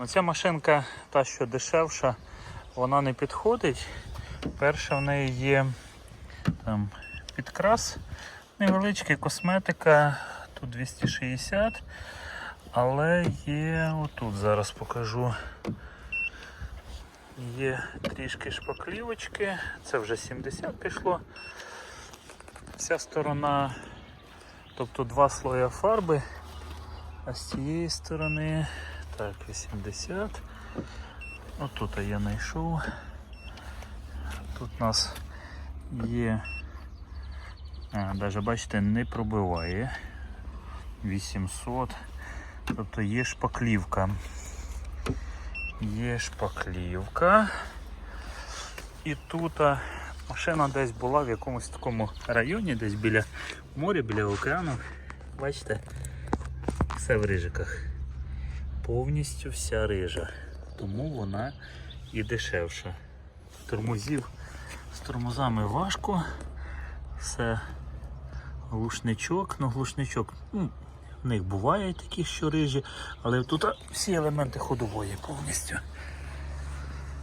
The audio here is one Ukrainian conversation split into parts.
Ну, ця машинка, та що дешевша, вона не підходить. Перше в неї є там, підкрас невеличкий, косметика, тут 260, але є отут зараз покажу. Є трішки шпаклівочки, це вже 70 пішло. Ця сторона, тобто два слоя фарби, а з цієї сторони так, 80. Отут я знайшов. Тут у нас є, а, навіть бачите, не пробиває 800. Тобто є шпаклівка. Є шпаклівка. І тут машина десь була в якомусь такому районі, десь біля моря, біля океану. Бачите, все в рижиках. Повністю вся рижа. Тому вона і дешевша. Тормозів з тормозами важко. Все глушничок, ну глушничок. Ну, в них бувають такі, що рижі, але тут всі елементи ходової повністю.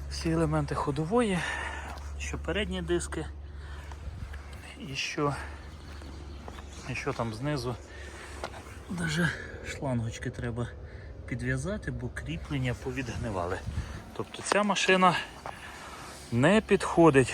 Всі елементи ходової, що передні диски, і що, і що там знизу. Даже шлангочки треба підв'язати, бо кріплення повідгнивали. Тобто ця машина не підходить